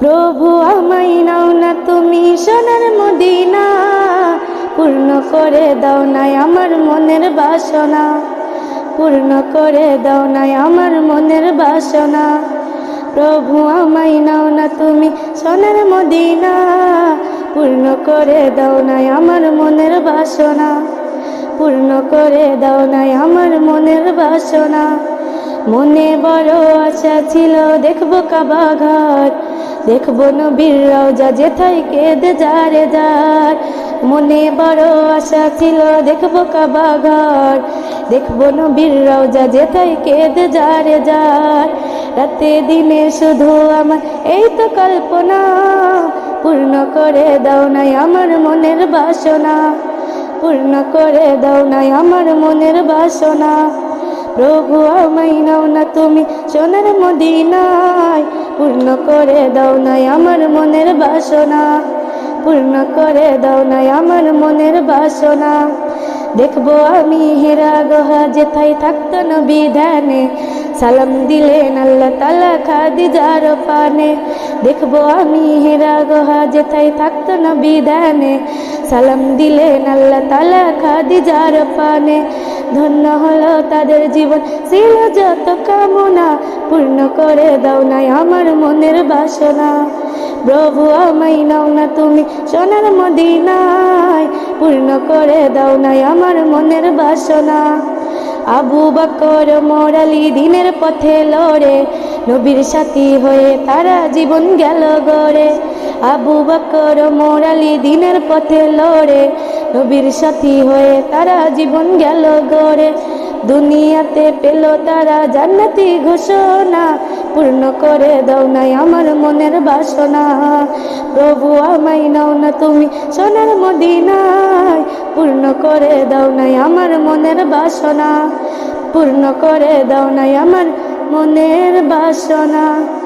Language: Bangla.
প্রভু আমাই নাও না তুমি সোনার মদিনা, পূর্ণ করে দাও নাই আমার মনের বাসনা, পূর্ণ করে দাও নাই আমার মনের বাসনা। প্রভু আমাই নাও না তুমি সোনার মদিনা, পূর্ণ করে দাও নাই আমার মনের বাসনা, পূর্ণ করে দাও নাই আমার মনের বাসনা। মনে বড় আশা ছিল, দেখব কাবা ঘর দেখব নবীর রওজা যেথায় কেঁদে যারে যার। মনে বড় আশা ছিল, দেখব কাবা ঘর দেখব নবীর রওজা যেথায় কেঁদে যারে যার। রাতে দিনে শুধু আমার এই তো কল্পনা, পূর্ণ করে দাও নাই আমার মনের বাসনা। পূর্ণ করে দাও নাই আমার মনের বাসনা। প্রভু আমাই নাও না তুমি সোনার মদিনায়, পূর্ণ করে দাও নাই আমার মনের বাসনা। পূর্ণ করে দাও নাই আমার মনের বাসনা। দেখব আমি হেরা গহা যেথায় থাকতো না বিধানে সালাম দিলেন আল্লাহ তালা খাদি যার পানে। দেখব আমি হেরা গহা যেথায় থাকতো না বিধানে সালাম দিলেন আল্লাহ তালা খাদি যার পানে। ধন্য হলো তাদের জীবন। ছিল যত কামনা, পূর্ণ করে দাও নাই আমার মনের বাসনা। প্রভু আমাই নাও না তুমি সোনার মদিনায়। পূর্ণ করে দাও নাই আমার মনের বাসনা। আবু বকর মোরালি দিনের পথে লড়ে, নবীর সাথী হয়ে তারা জীবন গেল গড়ে। আবু বকর মোরালি দিনের পথে লড়ে নবীর সাথী হয়ে তারা জীবন গেল গড়ে। দুনিয়াতে পেল তারা জান্নাতি ঘোষণা। পূর্ণ করে দাও নাই আমার মনের বাসনা। প্রভু আমাই নাও না তুমি সোনার মদিনায়। পূর্ণ করে দাও নাই আমার মনের বাসনা। পূর্ণ করে দাও নাই আমার মনের বাসনা।